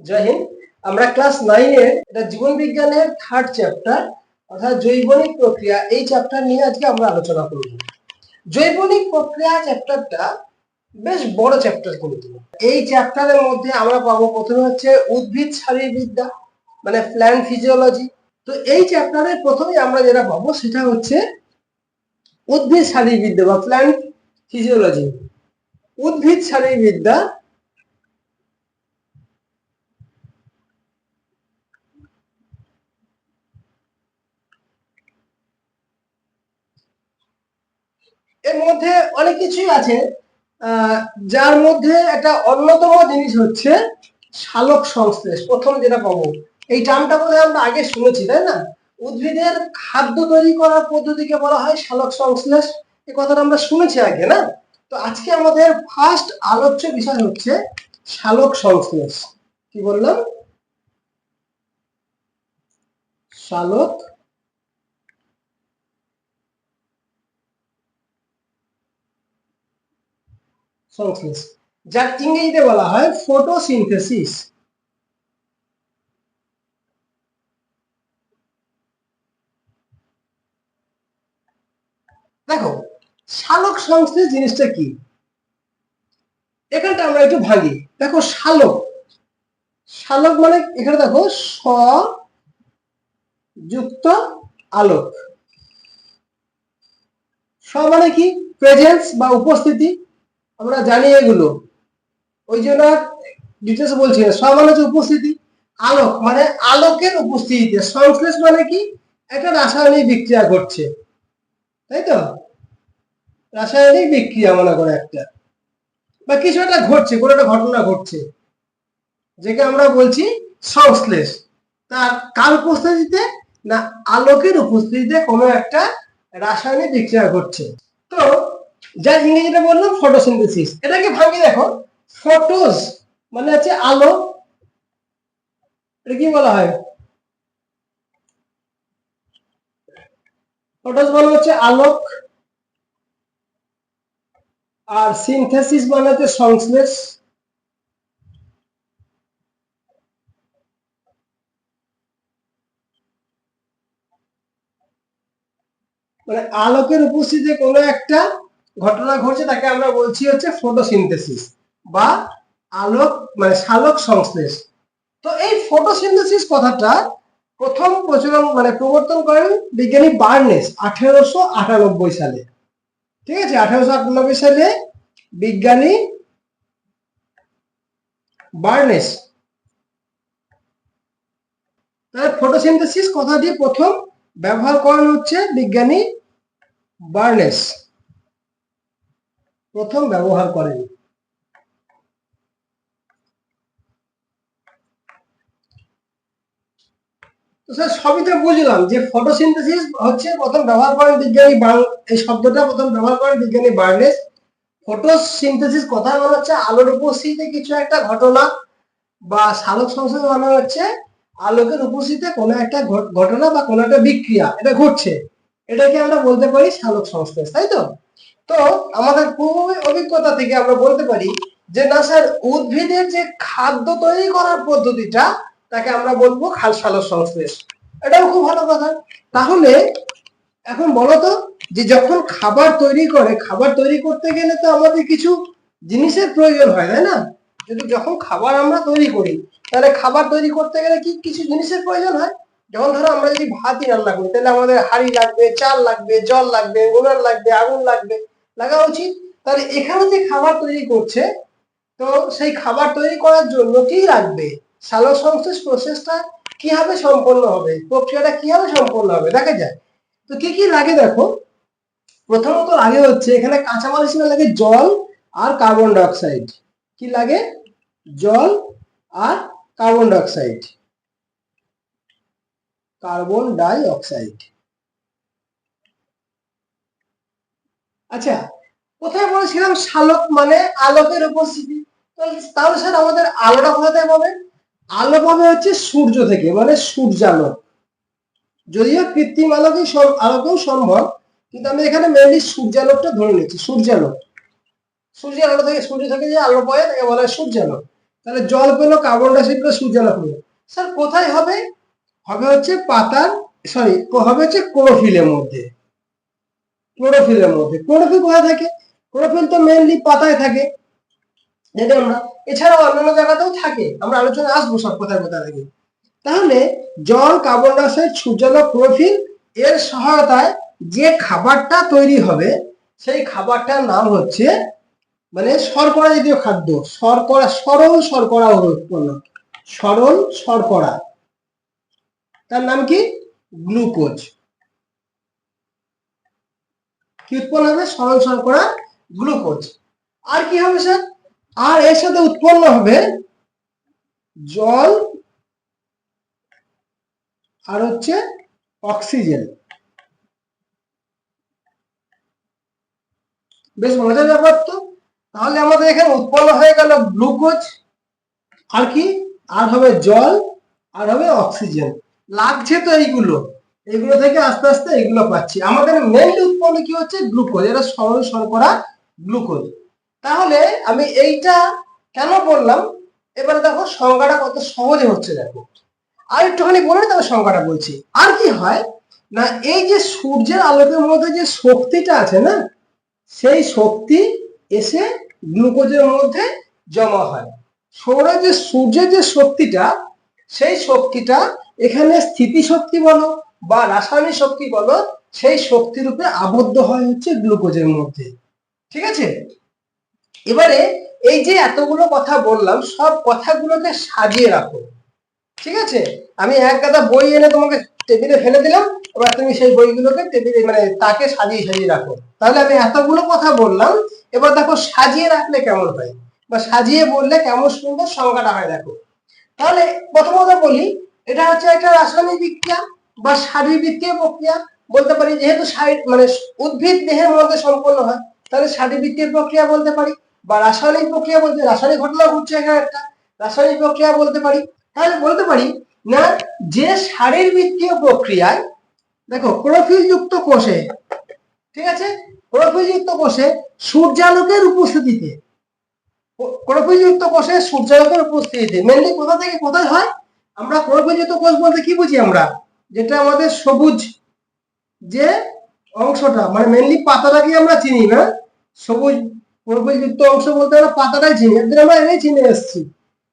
জয় হিন্দ আমরা ক্লাস নাইনের এটা জীবন বিজ্ঞানের থার্ড চ্যাপ্টার অর্থাৎ জৈবনিক প্রক্রিয়া, এই চ্যাপ্টার নিয়ে আজকে আমরা আলোচনা করব। জৈবনিক প্রক্রিয়া চ্যাপ্টারটা বেশ বড় চ্যাপ্টার কিন্তু এই চ্যাপ্টারের মধ্যে আমরা পাবো প্রথমে হচ্ছে উদ্ভিদ শারীরবিদ্যা মানে প্ল্যান্ট ফিজিওলজি তো এই চ্যাপ্টারের প্রথমেই আমরা যেটা পাবো সেটা হচ্ছে উদ্ভিদ শারীরবিদ্যা বা প্ল্যান্ট ফিজিওলজি উদ্ভিদ শারীরবিদ্যা এর মধ্যে অনেক কিছুই আছে। যার মধ্যে একটা অন্যতম জিনিস হচ্ছে শালক সংশ্লেষ, প্রথম যেটা পাবো। এই টার্মটা বোধহয় আমরা আগে শুনেছি, তাই না? উদ্ভিদের খাদ্য তৈরি করার পদ্ধতিকে বলা হয় শালক সংশ্লেষ। এই কথাটা আমরা শুনেছি আগে, না? তো আজকে আমাদের ফার্স্ট আলোচ্য বিষয় হচ্ছে শালক সংশ্লেষ। কি বললাম? শালক সংশ্লেষ যার ইংরেজিতে বলা হয় ফটোসিনথেসিস দেখো, শালক সংশ্লেষ জিনিসটা কি? এখানটা আমরা একটু ভাঙি দেখো, শালক। শালক মানে এখানে দেখো স যুক্ত আলোক। স মানে কি? প্রেজেন্স বা উপস্থিতি। আমরা জানি এগুলো। ওই জন্য ডিটেলস বলছি না, সব মানে উপস্থিতি, আলোক মানে আলোকের উপস্থিতিতে। সংশ্লেষ মানে কি? একটা রাসায়নিক বিক্রিয়া ঘটছে। তাই তো? রাসায়নিক বিক্রিয়া মনে করে একটা। বা কিছু একটা ঘটছে, কোনো একটা ঘটনা ঘটছে, যেকে আমরা বলছি সংশ্লেষ। তার কার উপস্থিতিতে? না, আলোকের উপস্থিতিতে কোনো একটা রাসায়নিক বিক্রিয়া ঘটছে। তো যার ইংরেজিটা বললাম ফটোসিনথেসিস এটাকে ভাঙি দেখো ফটোস মানে হচ্ছে আলো। এটা কি বলা হয়? ফটোস মানে হচ্ছে আলোক। আর সিনথেসিস মানে হচ্ছে সংশ্লেষ। মানে আলোকের উপস্থিতিতে কোনো একটা ঘটনা ঘটছে, তাকে আমরা বলছি হচ্ছে ফটোসিনথেসিস বা আলোক মানে সালোক সংশ্লেষ। তো এই ফটোসিনথেসিস কথাটা প্রথম প্রচলন মানে প্রবর্তন করেন বিজ্ঞানী বার্নেস আঠেরোশো আটানব্বই সালে। ঠিক আছে? আঠেরোশো আটানব্বই সালে বিজ্ঞানী বার্নেস তাহলে ফটোসিনথেসিস কথাটি প্রথম ব্যবহার করেন হচ্ছে বিজ্ঞানী বার্নেস। প্রথম ব্যবহার করেন সবই তো বুঝলাম যে ফটোসিনথেসিস হচ্ছে প্রথম ব্যবহার করেন বিজ্ঞানী এই শব্দটা প্রথম ব্যবহার করেন বিজ্ঞানী বার্নেস। ফটোসিনথেসিস কথা মানে হচ্ছে আলোর উপস্থিতিতে কিছু একটা ঘটনা বা সালোক সংশ্লেষ মানে হচ্ছে আলোকের উপস্থিতিতে কোনো একটা ঘট- ঘটনা বা কোনো একটা বিক্রিয়া, এটা ঘটছে। এটাকে আমরা বলতে পারি সালোক সংশ্লেষ, তাই তো? তো আমাদের পূর্ব অভিজ্ঞতা থেকে আমরা বলতে পারি যে না স্যার, উদ্ভিদের যে খাদ্য তৈরি করার পদ্ধতিটা, তাকে আমরা বলব খাল সালোক সংশ্লেষ। এটাও খুব ভালো কথা। তাহলে এখন বলো তো, যে যখন খাবার তৈরি করে, খাবার তৈরি করতে গেলে তো আমাদের কিছু জিনিসের প্রয়োজন হয়, তাই না? যদি যখন খাবার আমরা তৈরি করি, তাহলে খাবার তৈরি করতে গেলে কি কিছু জিনিসের প্রয়োজন হয়? যেমন ধরো আমরা যদি ভাতই রান্না করি, তাহলে আমাদের হাঁড়ি লাগবে, চাল লাগবে, জল লাগবে উনান লাগবে, আগুন লাগবে। লাগা উচিত। তাহলে এখানে যে খাবার তৈরি করছে, তো সেই খাবার তৈরি করার জন্য কি লাগবে? সালোক সংশ্লেষ প্রসেসটা কীভাবে সম্পন্ন হবে? প্রক্রিয়াটা কীভাবে সম্পন্ন হবে? দেখা যায় তো কি কি লাগে দেখো? প্রথমত লাগে হচ্ছে এখানে কাঁচামাল হিসেবে লাগে জল আর কার্বন ডাইঅক্সাইড। কি লাগে? জল আর কার্বন ডাইঅক্সাইড। কার্বন ডাই আচ্ছা কোথায় বলেছিলাম শালক মানে আলোকের উপস্থিতি? তাহলে স্যার আমাদের আলোটা কোথা থেকে পাবে আলো পাবে হচ্ছে সূর্য থেকে মানে সূর্যালোক। যদিও কৃত্রিম আলোকে আলোকেও সম্ভব, কিন্তু আমি এখানে মেনলি সূর্যালোকটা ধরে নিচ্ছি, সূর্যালোক। সূর্যের আলো থেকে সূর্য থেকে যে আলো পায় তাকে বলা হয় সূর্যালোক। তাহলে জল পেল কার্বন ডাইঅক্সাইড সূর্যালোক পেল। স্যার, কোথায় হবে? হবে হচ্ছে পাতার সরি হবে হচ্ছে ক্লোরোফিলের মধ্যে। ক্লোরোফিলের মধ্যে। ক্লোরোফিল কোথায় থাকে? ক্লোরোফিল তো মেইনলি পাতায় থাকে যেটা আমরা। এছাড়াও অন্যান্য জায়গাতেও থাকে। আমরা আলোচনায় আসব সব কোথায় কোথায় থাকে তাহলে জল, কার্বন ডাইঅক্সাইড সূর্যালোক ক্লোরোফিল এর সহায়তায় যে খাবারটা তৈরি হবে, সেই খাবারটার নাম হচ্ছে মানে শর্করা জাতীয় খাদ্য। শর্করা, সরল শর্করা উৎপন্ন। সরল শর্করা। তার নাম কি? গ্লুকোজ। কি উৎপন্ন হবে সরল শর্করা গ্লুকোজ। আর কি হবে স্যার? আর এর সাথে উৎপন্ন হবে জল আর হচ্ছে অক্সিজেন। বেশ মজার ব্যাপার তো। তাহলে আমাদের এখানে উৎপন্ন হয়ে গেল গ্লুকোজ, আর কি? আর হবে জল, আর হবে অক্সিজেন। লাগছে তো এইগুলো। এগুলো থেকে আস্তে আস্তে এগুলো পাচ্ছি। আমাদের মেনলি উৎপন্ন কি হচ্ছে? গ্লুকোজ এটা সরল শর্করা গ্লুকোজ তাহলে আমি এইটা কেন বললাম এবারে দেখো সংজ্ঞাটা কত সহজে হচ্ছে, দেখো। আর একটুখানি বলে তবে সংজ্ঞাটা বলছি। আর কি হয়? না, এই যে সূর্যের আলোকের মধ্যে যে শক্তিটা আছে না, সেই শক্তি এসে গ্লুকোজের মধ্যে জমা হয়। সৌরে যে সূর্যের যে শক্তিটা, সেই শক্তিটা এখানে স্থিতি শক্তি বলো বা রাসায়নিক শক্তি বলো, সেই শক্তি রূপে আবদ্ধ হয় হচ্ছে গ্লুকোজের মধ্যে। ঠিক আছে? এবারে এই যে এতগুলো কথা বললাম, সব কথাগুলোকে সাজিয়ে রাখো। ঠিক আছে? আমি এক গাদা বই এনে তোমাকে টেবিলে ফেলে দিলাম, এবার তুমি সেই বইগুলোকে টেবিলে মানে তাকে সাজিয়ে সাজিয়ে রাখো। তাহলে আমি এতগুলো কথা বললাম, এবার দেখো সাজিয়ে রাখলে কেমন হয়? বা সাজিয়ে বললে কেমন সুন্দর সংজ্ঞাটা হয় দেখো। তাহলে প্রথমত বলি, এটা হচ্ছে একটা রাসায়নিক বিক্রিয়া। বা শারীরবৃত্তীয় প্রক্রিয়া বলতে পারি, যেহেতু মানে উদ্ভিদ দেহের মধ্যে সম্পন্ন হয়, তাহলে শারীরবৃত্তীয় প্রক্রিয়া বলতে পারি বা রাসায়নিক প্রক্রিয়া বলতে রাসায়নিক ঘটনা ঘটছে এখানে একটা। রাসায়নিক প্রক্রিয়া বলতে পারি। তাহলে বলতে পারি না, যে শারীরবৃত্তীয় প্রক্রিয়ায় দেখো ক্লোরোফিল যুক্ত কোষে, ঠিক আছে? ক্লোরোফিল যুক্ত কোষে সূর্যালোকের উপস্থিতিতে ক্লোরোফিল যুক্ত কোষে সূর্যালোকের উপস্থিতিতে মেনলি কোথা থেকে কোথায় হয়? আমরা ক্লোরোফিল যুক্ত কোষ বলতে কি বুঝি আমরা? যেটা আমাদের সবুজ যে অংশটা মানে মেনলি পাতাটাকে আমরা চিনি না। সবুজ ক্লোরোফিল অংশ বলতে আমরা পাতাটাই চিনি এদের আমরা এনেই চিনে এসেছি।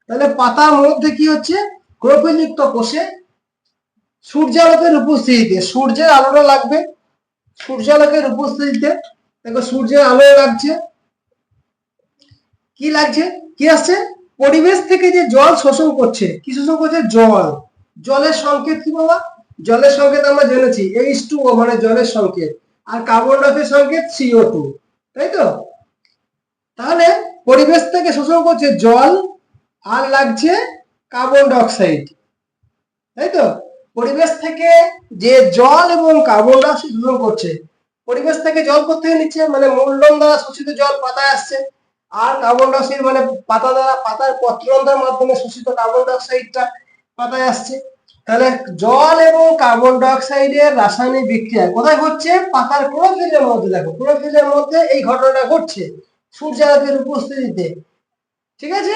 তাহলে পাতার মধ্যে কি হচ্ছে? ক্লোরোফিল যুক্ত কোষে সূর্যালোকের উপস্থিতিতে, সূর্যের আলোটা লাগবে। সূর্য সূর্যালোকের উপস্থিতিতে, দেখো সূর্যের আলো লাগছে। কি লাগছে? কি আসছে? পরিবেশ থেকে যে জল শোষণ করছে। কি শোষণ করছে? জল। জলের সংকেত কি বাবা জলের সংকেত আমরা জেনেছি এইচ টু ও মানে জলের সংকেত, আর কার্বন ডাইঅক্সাইড সংকেত সিও টু তাই তো? তাহলে পরিবেশ থেকে শোষণ করছে জল আর লাগছে কার্বন ডাইঅক্সাইড, তাই তো? পরিবেশ থেকে যে জল এবং কার্বন ডাইঅক্সাইড শোষণ করছে, পরিবেশ থেকে জল কোথেকে নিচ্ছে? মানে মূলদন দ্বারা শোষিত জল পাতায় আসছে, আর কার্বন ডাইঅক্সাইড মানে পাতা দ্বারা, পাতার পত্রন্ধার মাধ্যমে শোষিত কার্বন ডাইঅক্সাইডটা পাতায় আসছে। তাহলে জল এবং কার্বন ডাইঅক্সাইডের রাসায়নিক বিক্রিয়া কোথায় হচ্ছে পাতার ক্লোরোফিলের মধ্যে, দেখো, ক্লোরোফিলের মধ্যে এই ঘটনাটা ঘটছে সূর্যালোকের উপস্থিতিতে। ঠিক আছে?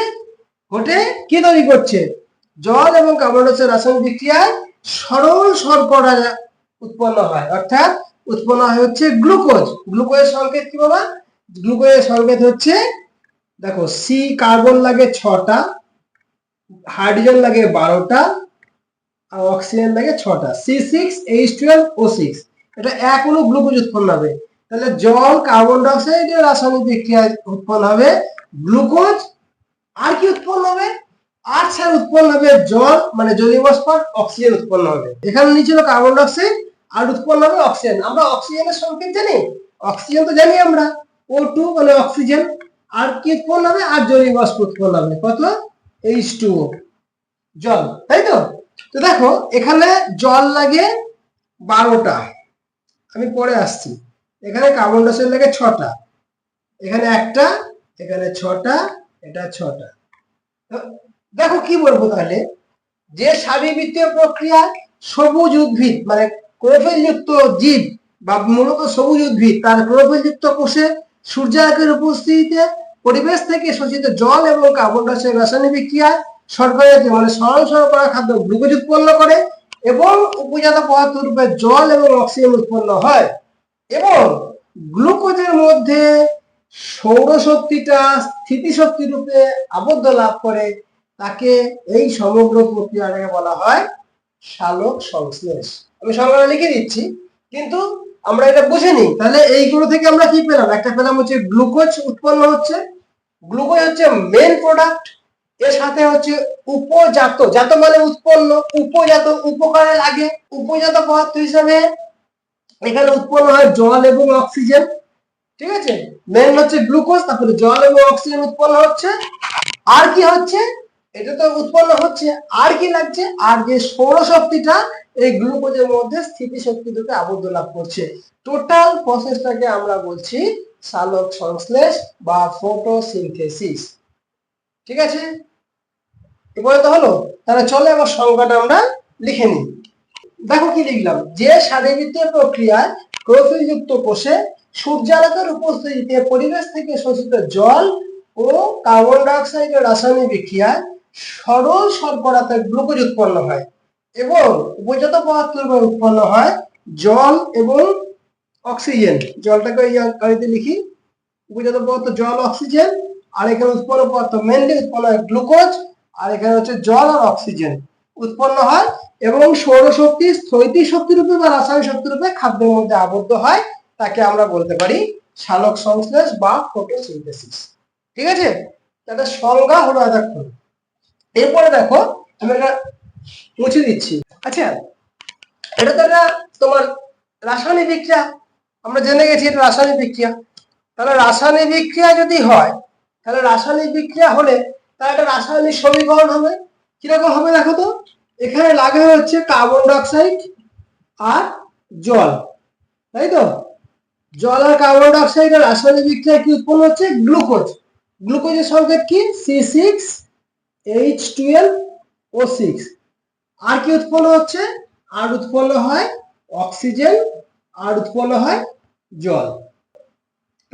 ঘটে কি তৈরি করছে? জল এবং কার্বন ডাইঅক্সাইড রাসায়নিক বিক্রিয়ায় সরল শর্করা উৎপন্ন হয়। অর্থাৎ উৎপন্ন হয় হচ্ছে গ্লুকোজ। গ্লুকোজের সংকেত কি বাবা? গ্লুকোজের সংকেত হচ্ছে, দেখো সি কার্বন লাগে ছটা হাইড্রোজেন লাগে বারোটা আর অক্সিজেন লাগে ছটা। C six H twelve O six এটা এক অনু গ্লুকোজ উৎপন্ন হবে। তাহলে জল কার্বন ডাইঅক্সাইডের রাসায়নিক বিক্রিয়ায় উৎপন্ন হবে। গ্লুকোজ আর কি উৎপন্ন হবে? আর স্যার উৎপন্ন হবে জল মানে জলীয় বাষ্প অক্সিজেন উৎপন্ন হবে। এখানে নিচে হলো কার্বন ডাইঅক্সাইড আর উৎপন্ন হবে অক্সিজেন আমরা অক্সিজেনের সংকেত জানি? অক্সিজেন তো জানি আমরা। ও টু মানে অক্সিজেন আর কি উৎপন্ন হবে? আর জলীয় বাষ্প উৎপন্ন হবে। কত? এইচ টু জল, তাই তো? তো দেখো, এখানে জল লাগে বারোটা। আমি পরে আসছি। এখানে কার্বন ডাইঅক্সাইড লাগে ছটা। এখানে একটা, এখানে ছটা, এটা ছটা। দেখো কি বলব তাহলে? যে শারীরবৃত্তীয় প্রক্রিয়া সবুজ উদ্ভিদ মানে ক্লোরোফিল যুক্ত জীব বা মূলত সবুজ উদ্ভিদ, তার ক্লোরোফিল যুক্ত কোষে সূর্যালোকের উপস্থিতিতে পরিবেশ থেকে শোষিত জল এবং কার্বন ডাইঅক্সাইড রাসায়নিক বিক্রিয়া শর্করা জাতীয় মানে সরল শর্করা খাদ্য গ্লুকোজ উৎপন্ন করে এবং উপজাত পদার্থ রূপে জল এবং অক্সিজেন উৎপন্ন হয়, এবং গ্লুকোজের মধ্যে সৌরশক্তিটা স্থিতিশক্তি রূপে আবদ্ধ লাভ করে, তাকে এই সমগ্র প্রক্রিয়াটাকে বলা হয় সালোক সংশ্লেষ। আমি সংজ্ঞাটা লিখে দিচ্ছি, কিন্তু আমরা এটা বুঝে নিই। তাহলে এইগুলো থেকে আমরা কি পেলাম? একটা পেলাম হচ্ছে গ্লুকোজ উৎপন্ন হচ্ছে। গ্লুকোজ হচ্ছে মেন প্রোডাক্ট এর সাথে হচ্ছে উপজাত, জাত মানে উৎপন্ন, উপজাত উপকারে লাগে। উপজাত পদার্থ হিসাবে এখানে উৎপন্ন হয় জল এবং অক্সিজেন, ঠিক আছে? মেন হচ্ছে গ্লুকোজ তারপরে জল এবং অক্সিজেন উৎপন্ন হচ্ছে। আর কি হচ্ছে? এটা তো উৎপন্ন হচ্ছে। আর কি লাগছে? আর যে সৌরশক্তিটা এই গ্লুকোজের মধ্যে স্থিতিশক্তি দুটো আবদ্ধ লাভ করছে। টোটাল প্রসেসটাকে আমরা বলছি সালোক সংশ্লেষ বা ফটোসিনথেসিস ঠিক আছে? এবারে তো হলো, তাহলে চলো এবার সংজ্ঞাটা আমরা লিখে নিই। দেখো কি লিখলাম, যে শারীরবৃত্তীয় প্রক্রিয়ায় ক্লোরোফিলযুক্ত কোষে সূর্যালোকের উপস্থিতিতে পরিবেশ থেকে শোষিত জল ও কার্বন ডাই অক্সাইডের রাসায়নিক বিক্রিয়ায় সরল শর্করাতে গ্লুকোজ উৎপন্ন হয় এবং উপজাত পদার্থ উৎপন্ন হয় জল এবং অক্সিজেন। জলটাকে এই গাড়িতে লিখি। উপজাত পদার্থ জল, অক্সিজেন, আর এখানে উৎপন্ন পদার্থ মেনলি উৎপন্ন হয় গ্লুকোজ আর এখানে হচ্ছে জল আর অক্সিজেন উৎপন্ন হয় এবং সৌরশক্তি স্থৈতিক শক্তি রূপে বা রাসায়নিক শক্তি রূপে খাদ্যের মধ্যে আবদ্ধ হয়, তাকে আমরা বলতে পারি সালোক সংশ্লেষ বা ফটোসিনথেসিস ঠিক আছে? তাহলে সংজ্ঞা হলো এতক্ষণ এরপরে দেখো, আমি এটা মুছে দিচ্ছি। আচ্ছা এটা তো একটা তোমার রাসায়নিক বিক্রিয়া। আমরা জেনে গেছি এটা রাসায়নিক বিক্রিয়া। তাহলে রাসায়নিক বিক্রিয়া যদি হয়, তাহলে রাসায়নিক বিক্রিয়া হলে তাহলে একটা রাসায়নিক সমীকরণ হবে। কীরকম হবে দেখো তো? এখানে লাগে হচ্ছে কার্বন ডাইঅক্সাইড আর জল, তাই তো? জল আর কার্বন ডাইঅক্সাইড আর রাসায়নিক বিক্রিয়া কি উৎপন্ন হচ্ছে? গ্লুকোজ গ্লুকোজের সংকেত কি? C six H twelve O six আর কি উৎপন্ন হচ্ছে? আর উৎপন্ন হয় অক্সিজেন আর উৎপন্ন হয় জল।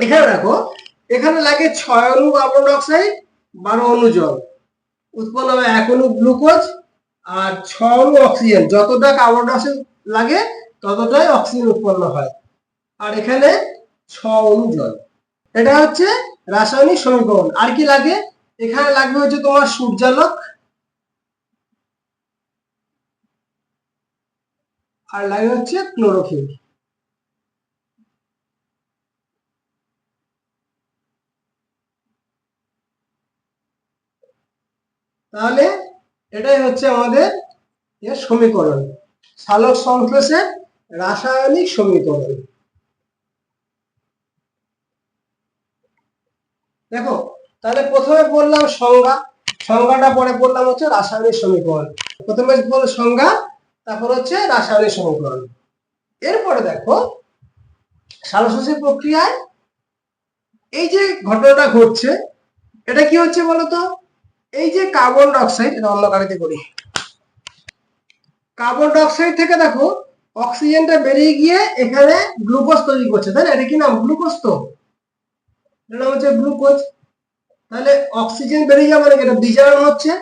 এখানে দেখো, এখানে লাগে ছয় অণু কার্বন ডাইঅক্সাইড বারো অণু জল। উৎপন্ন হবে এক অণু গ্লুকোজ আর ছ অণু অক্সিজেন। যতটা কার্বন ডাইঅক্সাইড লাগে, ততটাই অক্সিজেন উৎপন্ন হয়। আর এখানে ছ অণু জল। এটা হচ্ছে রাসায়নিক সমীকরণ আর কি লাগে? এখানে লাগবে হচ্ছে তোমার সূর্যালোক। আর লাগে হচ্ছে ক্লোরোফিল। তাহলে এটাই হচ্ছে আমাদের এর সমীকরণ। সালোক সংশ্লেষের রাসায়নিক সমীকরণ। দেখো, তাহলে প্রথমে বললাম সংজ্ঞা। সংজ্ঞাটা পরে বললাম হচ্ছে রাসায়নিক সমীকরণ। প্রথমে বলল সংজ্ঞা, তারপর হচ্ছে রাসায়নিক সমীকরণ। এরপরে দেখো সালোকসংশ্লেষ প্রক্রিয়ায় এই যে ঘটনাটা ঘটছে, এটা কি হচ্ছে বলতো? এই যে কার্বন ডাইঅক্সাইড এটা অন্য গাড়িতে করি। কার্বন ডাইঅক্সাইড থেকে দেখো অক্সিজেনটা বেরিয়ে গিয়ে এখানে গ্লুকোজ তৈরি করছে। না এটা কি নাম? গ্লুকোজ তো? এটা নাম হচ্ছে গ্লুকোজ তাহলে অক্সিজেন বেরিয়ে যাবে মানে এটা বিজারণ হচ্ছে।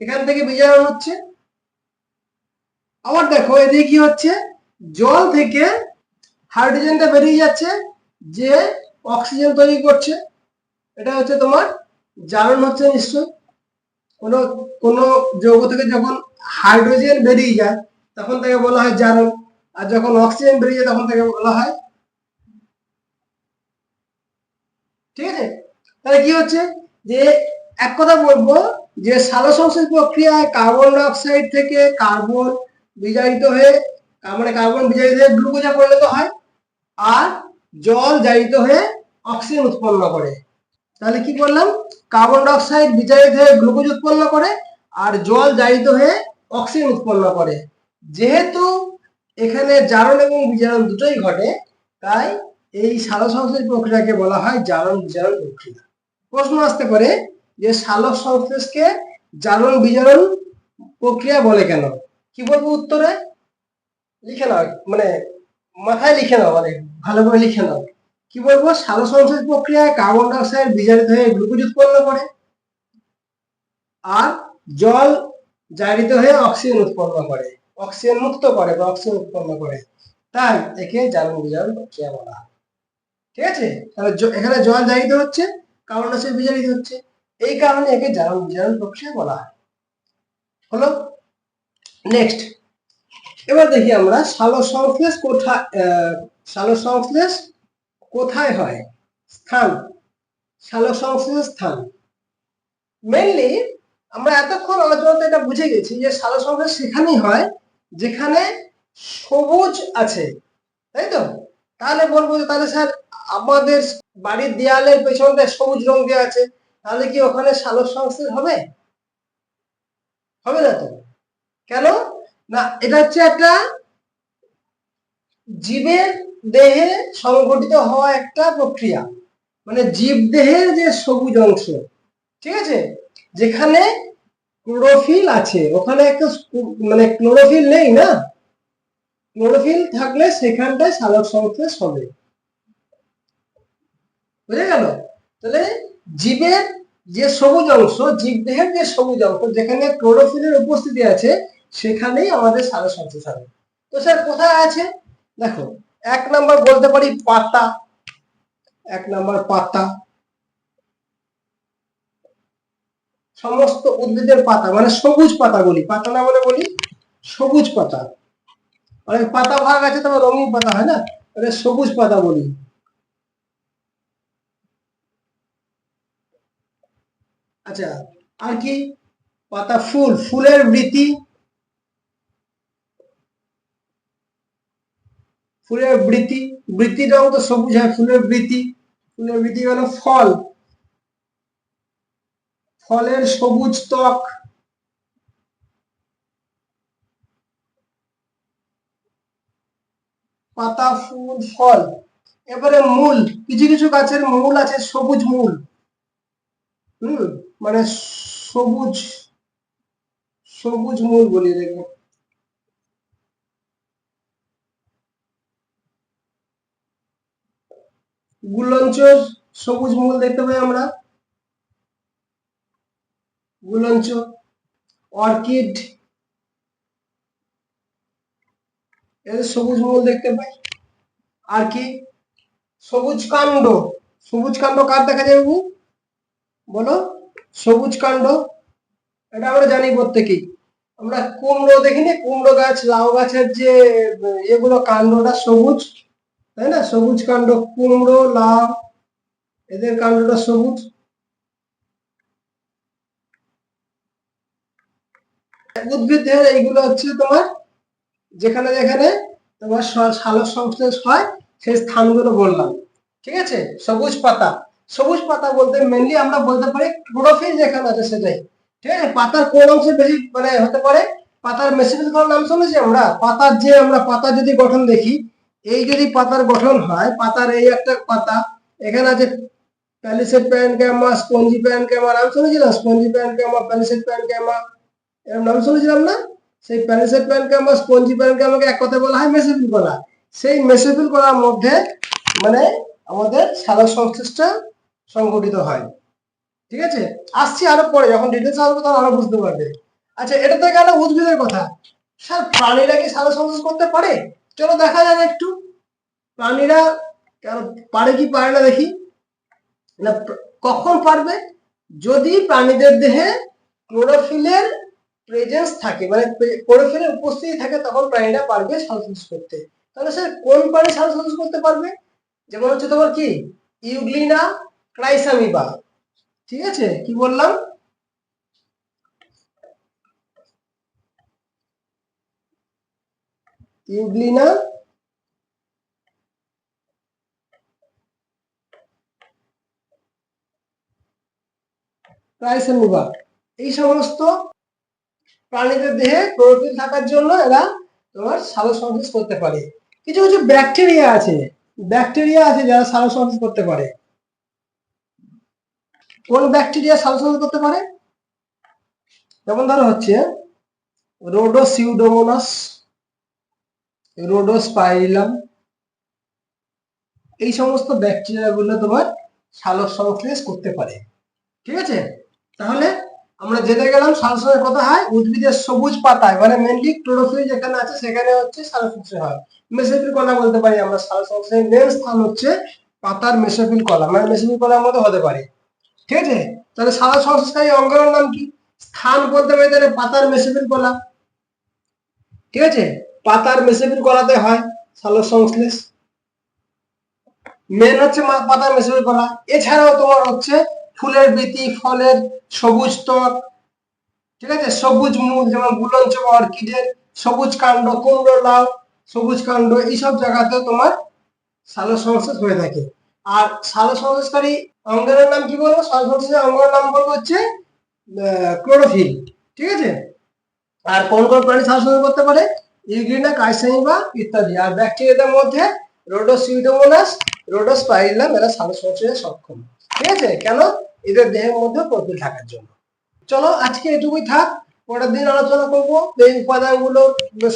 এখান থেকে বিজারণ হচ্ছে। আবার দেখো, এদিকে কি হচ্ছে? জল থেকে হাইড্রোজেনটা বেরিয়ে যাচ্ছে, যে অক্সিজেন তৈরি করছে। এটা হচ্ছে তোমার জারণ হচ্ছে নিশ্চয়। কোনো কোনো যৌগ থেকে যখন হাইড্রোজেন বেরিয়ে যায়, তখন তাকে বলা হয় জারণ। আর যখন অক্সিজেন বেরিয়ে যায়, তখন তাকে বলা হয় ঠিক আছে? তাহলে কি হচ্ছে? যে এক কথা বলব, যে সালোকসংশ্লেষ প্রক্রিয়ায় কার্বন ডাইঅক্সাইড থেকে কার্বন বিজারিত হয়ে মানে কার্বন বিজারিত হয়ে গ্লুকোজে পরিণত হয়। আর জল জারিত হয়ে অক্সিজেন উৎপন্ন করে। তাহলে কি করলাম? কার্বন ডাইঅক্সাইড বিজারিত হয়ে গ্লুকোজ উৎপন্ন করে আর জল জারিত হয়ে অক্সিজেন উৎপন্ন করে। যেহেতু এখানে জারণ এবং বিজারণ দুটোই ঘটে, তাই এই সালোক সংশ্লেষ প্রক্রিয়াকে বলা হয় জারণ বিজারণ প্রক্রিয়া। প্রশ্ন আসতে পারে যে সালোক সংশ্লেষকে জারণ বিজারণ প্রক্রিয়া বলে কেন? কি বলব উত্তরে? লিখে নাও মানে মাথায় লিখে নাও মানে ভালো করে লিখে নাও কি বলব? সালো সংশ্লেষ প্রক্রিয়ায় কার্বন ডাইঅক্সাইড বিজারিত হয়ে গ্লুকোজ উৎপন্ন করে আর জল জারিত হয়ে অক্সিজেন উৎপন্ন করে, অক্সিজেন মুক্ত করে বা অক্সিজেন উৎপন্ন করে। তাই একে জারণ বিজারণ প্রক্রিয়া বলা হয়। ঠিক আছে? তাহলে এখানে জল জারিত হচ্ছে, কার্বন ডাইঅক্সাইড বিজারিত হচ্ছে। এই কারণে একে জারণ বিজারণ প্রক্রিয়া বলা হয়। হলো নেক্সট এবার দেখি আমরা সালো সংশ্লেষ কোথায় আহ, সালো সংশ্লেষ কোথায় হয়? স্থান। সালো সংশ্লেষ স্থান। মেইনলি আমরা এতক্ষণ আলোচনাতে এটা বুঝে গেছি যে সালো সংশ্লেষ সেখানেই হয় যেখানে সবুজ আছে। তাই তো? তাহলে বলব যে তাহলে স্যার আমাদের বাড়ির দেয়ালের পেছনটা সবুজ রং দেওয়া আছে তাহলে কি ওখানে সালো সংশ্লেষ হবে? হবে না তো? কেন? না, এটা হচ্ছে একটা জীবের দেহে সংঘটিত হওয়া একটা প্রক্রিয়া। মানে জীব দেহের যে সবুজ অংশ, ঠিক আছে? যেখানে ক্লোরোফিল আছে। ওখানে একটা মানে ক্লোরোফিল নেই না? ক্লোরোফিল থাকলে সেখানটায় সালোক সংশ্লেষ হবে। বুঝে গেল? তাহলে জীবের যে সবুজ অংশ, জীব দেহের যে সবুজ অংশ, যেখানে ক্লোরোফিলের উপস্থিতি আছে সেখানেই আমাদের সারা সংশ্লেষ হবে তো স্যার, কোথায় আছে? দেখো, এক নাম্বার বলতে পারি পাতা। এক নাম্বার পাতা। সমস্ত উদ্ভিদের পাতা মানে সবুজ পাতা বলি। পাতা না বলে বলি সবুজ পাতা। অনেক পাতা ভাগ আছে, তবে রঙিন পাতা, হয় না? ওটা সবুজ পাতা বলি। আচ্ছা আর কি? পাতা ফুল, ফুলের বৃতি ফুলের বৃতি বৃতিটাও তো সবুজ হয়, ফুলের বৃতি ফুলের বৃতি হলো ফল। ফলের সবুজ ত্বক। পাতা, ফুল, ফল। এবারে মূল, কিছু কিছু গাছের মূল আছে, সবুজ মূল। হুম মানে সবুজ সবুজ মূল বলি দেখবে গুলঞ্চর সবুজ মূল দেখতে পাই আমরা। গুলঞ্চ অর্কিড এর সবুজ মূল দেখতে পাই। আর কি? সবুজ কাণ্ড। সবুজ কাণ্ড কার দেখা যায় বলো। সবুজ কাণ্ড। এটা আমরা জানি প্রত্যেকেই। আমরা কুমড়ো দেখিনি। কুমড়ো গাছ, লাউ গাছের যে, এগুলো কাণ্ডটা সবুজ। তাই না? সবুজ কাণ্ড, কুমড়ো, লাউ, এদের কাণ্ডটা সবুজ। উদ্ভিদের এইগুলো হচ্ছে তোমার, যেখানে যেখানে তোমার সালোক সংশ্লেষ হয়, সেই স্থানগুলো বললাম। ঠিক আছে? সবুজ পাতা। সবুজ পাতা বলতে মেনলি আমরা বলতে পারি ক্লোরোফিল যেখানে আছে সেটাই। ঠিক আছে? পাতার কোন অংশে বেশি মানে হতে পারে? পাতার মেসিফিল নাম শুনেছি আমরা? পাতার যে আমরা পাতার যদি গঠন দেখি এই যদি পাতার গঠন হয়, পাতার এই একটা পাতা, এখানে আছে প্যালিসেড প্যানক্যামা স্পঞ্জি প্যানক্যামা নাম শুনেছিলাম? স্পঞ্জি প্যানক্যামা প্যালিসেড প্যানক্যামা এরকম নাম শুনেছিলাম না? সেই প্যালিসেড প্যানক্যামা স্পঞ্জি প্যানক্যামাকে এক কথায় বলা হয় মেসোফিল কলা। সেই মেসেফিল কলার মধ্যে মানে আমাদের সালোক সংশ্লেষটা সংগঠিত হয়। ঠিক আছে? আসছি আরও পরে, যখন ডিটেলস আসবে তখন আরও বুঝতে পারবে। আচ্ছা এটা তো গেল উদ্ভিদের কথা। স্যার, প্রাণীরা কি সালোক সংশ্লেষ করতে পারে? চলো দেখা যাক একটু। প্রাণীরা কেন পারে কি পারে না দেখি। না, কখন পারবে? যদি প্রাণীদের দেহে ক্লোরোফিলের প্রেজেন্স থাকে মানে ক্লোরোফিলের উপস্থিতি থাকে, তখন প্রাণীরা পারবে সালোকসংশ্লেষ করতে। তাহলে স্যার কোন প্রাণী সালোকসংশ্লেষ করতে পারবে? যেমন হচ্ছে তোমার কি? Euglena chrysamoeba. ঠিক আছে? কি বললাম? ইউগ্লিনা ক্রাইসামিবা এই সমস্ত প্রাণীদের দেহে ক্লোরোফিল থাকার জন্য এরা তোমার সালোক সংশ্লেষ করতে পারে। কিছু কিছু ব্যাকটেরিয়া আছে। ব্যাকটেরিয়া আছে যারা সালোক সংশ্লেষ করতে পারে। কোন ব্যাকটেরিয়া সালোক সংশ্লেষ করতে পারে? যেমন ধরো হচ্ছে রোডোসিউডোমোনাস রোডোস্পাইরিলাম এই সমস্ত ব্যাকটেরিয়া গুলো তোমার সালোক সংশ্লেষ করতে পারে। ঠিক আছে? তাহলে আমরা যেতে গেলাম সংশ্লেষ কথা হয়, উদ্ভিদের সবুজ পাতায় মানে মেনলি ক্লোরোফিল যেখানে আছে সেখানে হচ্ছে সালোক হয়। মেসোফিল কলা বলতে পারি আমরা, সালোক সংশ্লেষের মেন স্থান হচ্ছে পাতার মেসোফিল কলা মানে মেসোফিল কলার মধ্যে হতে পারে। ঠিক আছে? তাহলে সংশ্লেষকারী অঙ্গের নাম কি? স্থান বলতে পারি তাহলে পাতার মেসোফিল কলা ঠিক আছে? পাতার মেসোফিল করাতে হয় সালোক সংশ্লেষ মেন হচ্ছে পাতার মেসোফিল করা। এছাড়াও তোমার হচ্ছে ফুলের বৃতি ফলের সবুজ ত্বক, ঠিক আছে? সবুজ মূল, যেমন গুলঞ্চ অর্কিডের সবুজ কাণ্ড, কুমড়ো, লাউ, সবুজ কাণ্ড, এইসব জায়গাতে তোমার সালোক সংশ্লেষ হয়ে থাকে। আর সালোক সংশ্লেষকারী অঙ্গের নাম কি বলব? সালোক সংশ্লেষের অঙ্গের নাম বলব হচ্ছে ক্লোরোফিল, ঠিক আছে? আর কোন কোন প্রাণী সালোক সংশ্লেষ করতে পারে? ইউগ্রিনা কাইসাইবা, ইত্যাদি। আর ব্যাকটেরিয়াদের মধ্যে রোডোসিউডোমোনাস রোডোস্পাইরিলাম এরা সালোক সংশ্লেষে সক্ষম। ঠিক আছে? কেন? এদের দেহের মধ্যে প্রোটিন থাকার জন্য। চলো, আজকে এটুকুই থাক। পরের দিন আলোচনা করব। এই উপাদানগুলো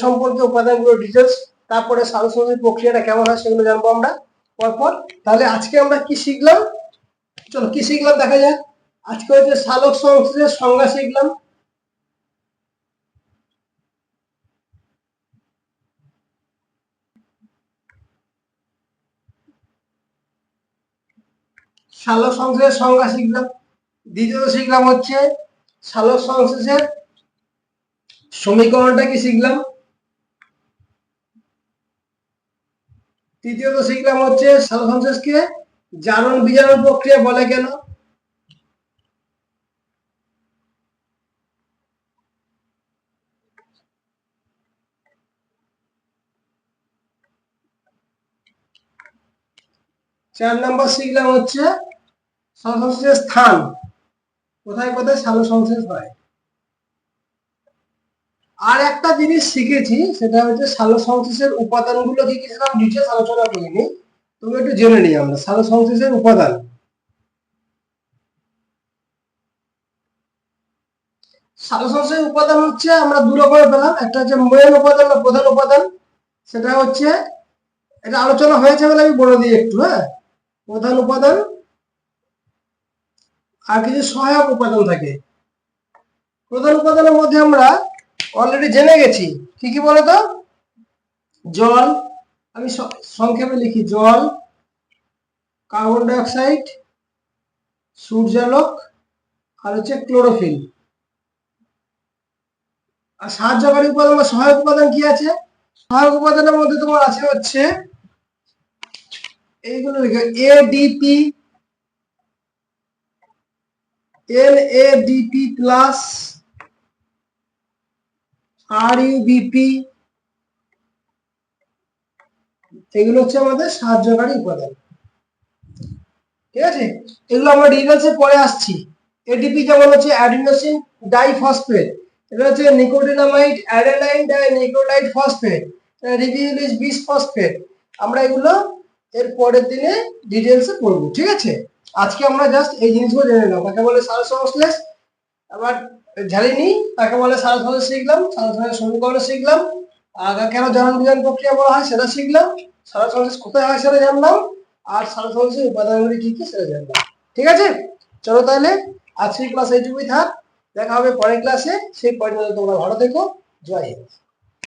সম্পর্কে উপাদানগুলো ডিটেলস তারপরে সালোক সংশ্লেষের প্রক্রিয়াটা কেমন হয় সেগুলো জানব আমরা পরপর। তাহলে আজকে আমরা কি শিখলাম? চলো, কি শিখলাম দেখা যাক। আজকে হচ্ছে সালোক সংশ্লেষের সংজ্ঞা শিখলাম। সালোক সংশ্লেষের সংজ্ঞা শিখলাম দ্বিতীয়ত শিখলাম হচ্ছে সালোক সংশ্লেষের সমীকরণটা কি শিখলাম তৃতীয়ত শিখলাম হচ্ছে সালোক সংশ্লেষকে জারণ বিজারণ প্রক্রিয়া বলে কেন? চার নম্বর শিখলাম হচ্ছে সালোক সংশ্লেষের স্থান। কোথায় কোথায় সালোকসংশ্লেষ হয়? আর একটা জিনিস শিখেছি, সেটা হচ্ছে সালোকসংশ্লেষের উপাদানগুলো কি কি সেটা ডিটেলস আলোচনা করিনি। তুমি একটু জেনে নিই আমরা সালোকসংশ্লেষের উপাদান। সালোকসংশ্লেষের উপাদান হচ্ছে, আমরা দু রকমের পেলাম, একটা হচ্ছে মেন উপাদান বা প্রধান উপাদান। সেটা হচ্ছে, এটা আলোচনা হয়েছে বলে আমি বলে দিই একটু হ্যাঁ? প্রধান উপাদান আর কিছু সহায়ক উপাদান থাকে। প্রধান উপাদানের মধ্যে আমরা অলরেডি জেনে গেছি। কি কি বলতো? জল, আমি সংক্ষেপে লিখি। জল কার্বন ডাইঅক্সাইড সূর্যালোক, আর হচ্ছে ক্লোরোফিল আর সাহায্যকারী উপাদান বা সহায়ক উপাদান কি আছে? সহায়ক উপাদানের মধ্যে তোমার আছে হচ্ছে, এইগুলো লিখে। এডিপি এল প্লাস আর ইউবিপি এগুলো হচ্ছে আমাদের সাহায্যকারী উপাদান। ঠিক আছে? এগুলো আমরা ডিটেলসে পরে আসছি। এডিপি যেমন হচ্ছে অ্যাডিনোসিন ডাইফসফেট এটা হচ্ছে nicotinamide adenine di nucleotide phosphate ribulose bis phosphate আমরা এগুলো এর পরের দিনে ডিটেলসে পড়ব, ঠিক আছে? আজকে আমরা জাস্ট এই জিনিসগুলো জেনে নিলাম। কাকে বলে সার সংশ্লেষ আবার ঝালিনি তাকে বলে সার সংশ্লেষ শিখলাম সারা সংশ্লেষ সমীকরণ শিখলাম, আর কেন জারণ বিজারণ প্রক্রিয়া বলা হয় সেটা শিখলাম সারা সংশ্লেষ কোথায় হয় সেটা জানলাম, আর সারা সংশ্লেষের উপাদানগুলি কি কি সেটা জানলাম। ঠিক আছে? চলো তাহলে, আজকের ক্লাস এইটুকুই থাক, দেখা হবে পরের ক্লাসে সেই পর্যন্ত তোমরা ভালো থেকো, জয় হিন্দ।